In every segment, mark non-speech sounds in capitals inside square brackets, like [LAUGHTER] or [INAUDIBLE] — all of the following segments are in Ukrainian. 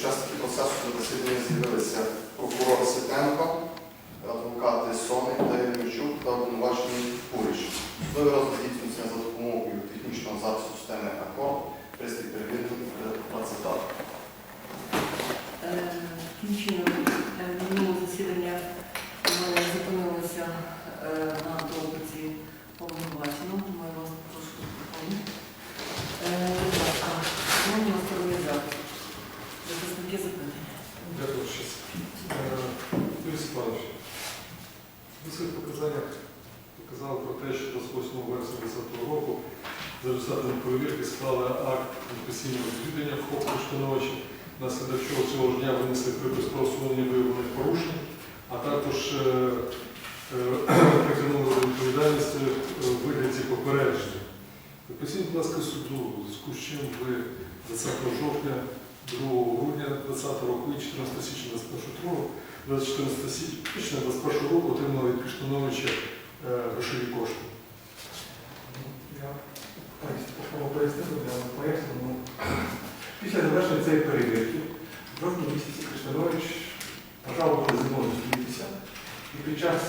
учасники процесу до засідання з'явилися прокурор Ситенко, адвокати Сони та Єремчук та обвинувачений. Судовий розгляд здійснюється за допомогою технічного запису системи АКОР, пристрій перевірки процитат. Е, Таким чином, е, минулого засідання ми зупинилися е, на допиті повноваженого, тому я вас прошу допомогти. Будь ласка, шановні сторони запиту. Захисники запитання. Дякую щас. Е, Юрій Степанович, в своїх показаннях показали про те, що 28 вересня 2020 року за результатами перевірки склали акт професійного відвідання в ХОП Штановичі, внаслідок чого цього ж дня винесли припис про усунення виявлених порушень, а також е, е, [CLEARS THROAT] притягнули до відповідальності е, в вигляді попередження. Поясніть, будь ласка, суду, з чим ви 20 жовтня 2 грудня 2020 року і 14 січня 2021 року, 14 січня 2021 року отримали від Криштановича е, грошові кошти. Я поясню. Ну, Після завершення цієї перевірки, в жовтні місяці Криштанович пожалував зі мною зустрітися. І під час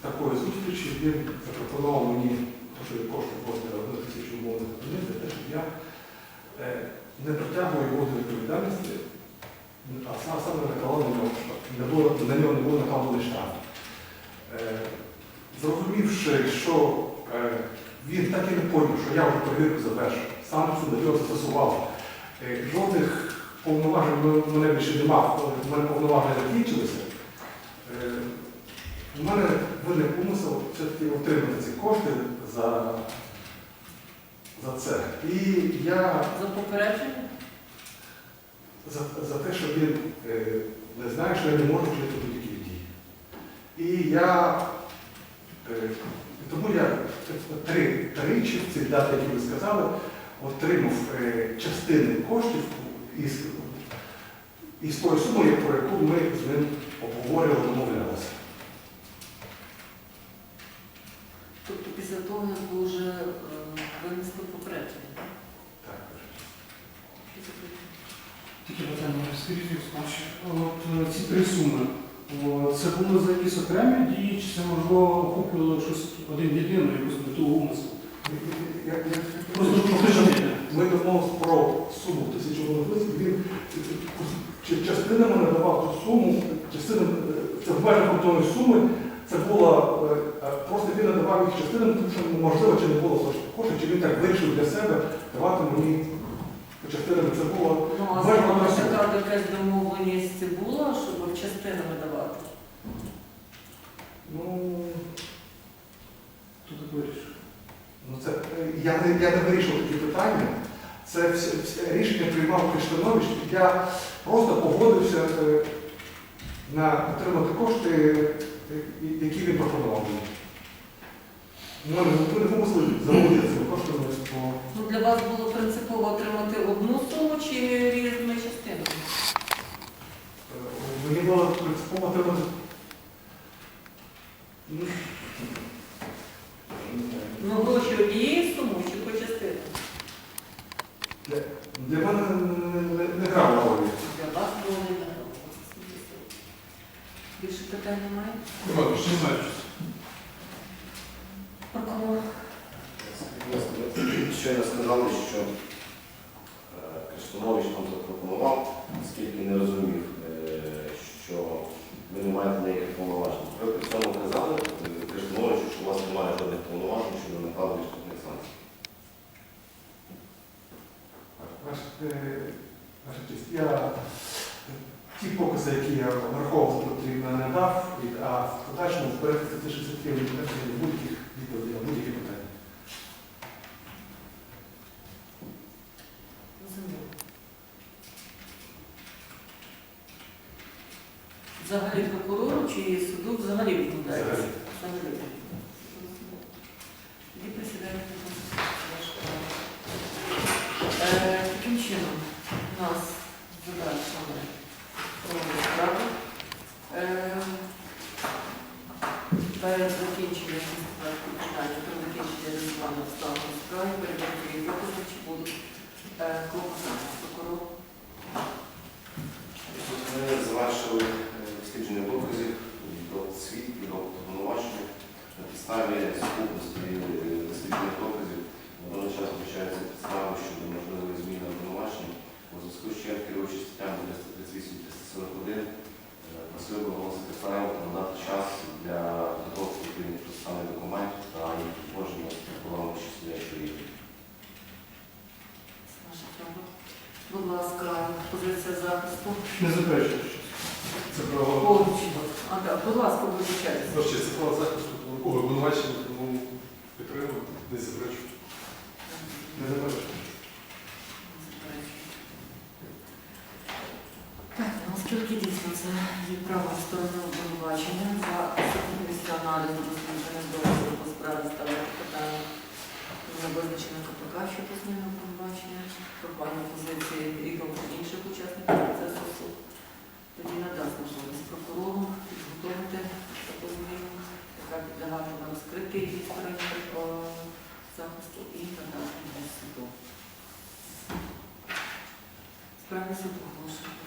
такої зустрічі він запропонував мені грошові кошти просто одну тисячу умовних одиниць, щоб я е, не притягував його до відповідальності, а сам саме накладав на нього штраф. На нього не було накладений штраф. Е, Зрозумівши, що е, він так і не поняв, що я вже перевірку завершив, сам суд його застосував. Е, Жодних повноважень в мене більше немає, в мене повноваження закінчилися. У мене виник умисел все-таки отримати ці кошти за, за це. І я За попередження? За, за те, що він е, не знає, що я не можу вчити будь-яких дій. І я е, тому я три, тричі в ці дати, які ви сказали, отримав е, частини коштів із, із тої суми, про яку ми з ним обговорювали, домовлялися. Тобто після того, ви вже е, винесли попередження, так? Скажіть, Олександр, от е, ці три суми, це були за якісь окремі дії, чи це можливо охоплювало щось один єдине, якусь мету умислу? Ми домовилися про суму тисячу гривень, він частинами надавав ту суму, частина, це в межах контрольної суми, це було, е, е, просто він надавав їх частинами, тому що можливо, чи не було коштів, чи він так вирішив для себе давати мені частинами. Це було Ну, а з Важко вами просити. така якась домовленість була, щоб частинами давати? ну, Хто так вирішив? ну це я не я не вирішував такі питання. Це все, все рішення приймав Криштанович. Я просто погодився е, на отримати кошти, е, які він пропонував мені. Ну, ми не мусили заводиться, просто по Ну, для вас було принципово отримати одну суму чи різними частинами? е, мені було принципово отримати. ну, не знаю. Ну, гроші однієї суми чи по частинам? Для, для мене не, не, не грало ролі. Для вас було не так. Більше питань немає? Іван, що знаєш? Прокурор. Щойно сказали, що е, нам запропонував, оскільки не розумів, е, що ви не маєте ніяких повноважень. Ви при цьому казали е, що у вас немає жодних повноважень щодо накладу відповідних санкцій. Ваша, честь, я ті покази, які я враховував, потрібно не дав, а в подальшому в статті 63 будь-яких відповідей на будь-які питання. Розумію. Взагалі прокурору чи суду взагалі. Взагалі. Тоді присідаємо. Е, Таким чином, у нас завершено проводити справу. Е, Перед закінченням питання про закінчення результату обставин у справі передбачені докази, чи будуть е, клопотання підставі сукупності е, дослідних доказів на даний підстави щодо можливої зміни обвинувачення, у зв'язку з чим керуючи статтями 238 341 е, просив би оголосити парламент надати час для підготовки відповідних процесуальних документів та їх підтвердження прокурором чи судячої рівня. Будь ласка, позиція захисту. Не заперечую. Це право. Повністю. А так, будь ласка, вибачайтеся. Ваше честь, це право захисту ой, обвинувачення, тому підтримую, не заперечую. Не заперечую. Так, ну, оскільки дійсно це є право сторони обвинувачення за сукупністю аналізу дослідження доказу по справі ставити питання визначено КПК щодо зміни обвинувачення, прохання позиції і інших учасників процесу суд. Тоді надасть можливість прокурору підготувати таку зміну, яка підлягає на розкритій від стороні е, захисту і надати до суду. Справді суд оголошує.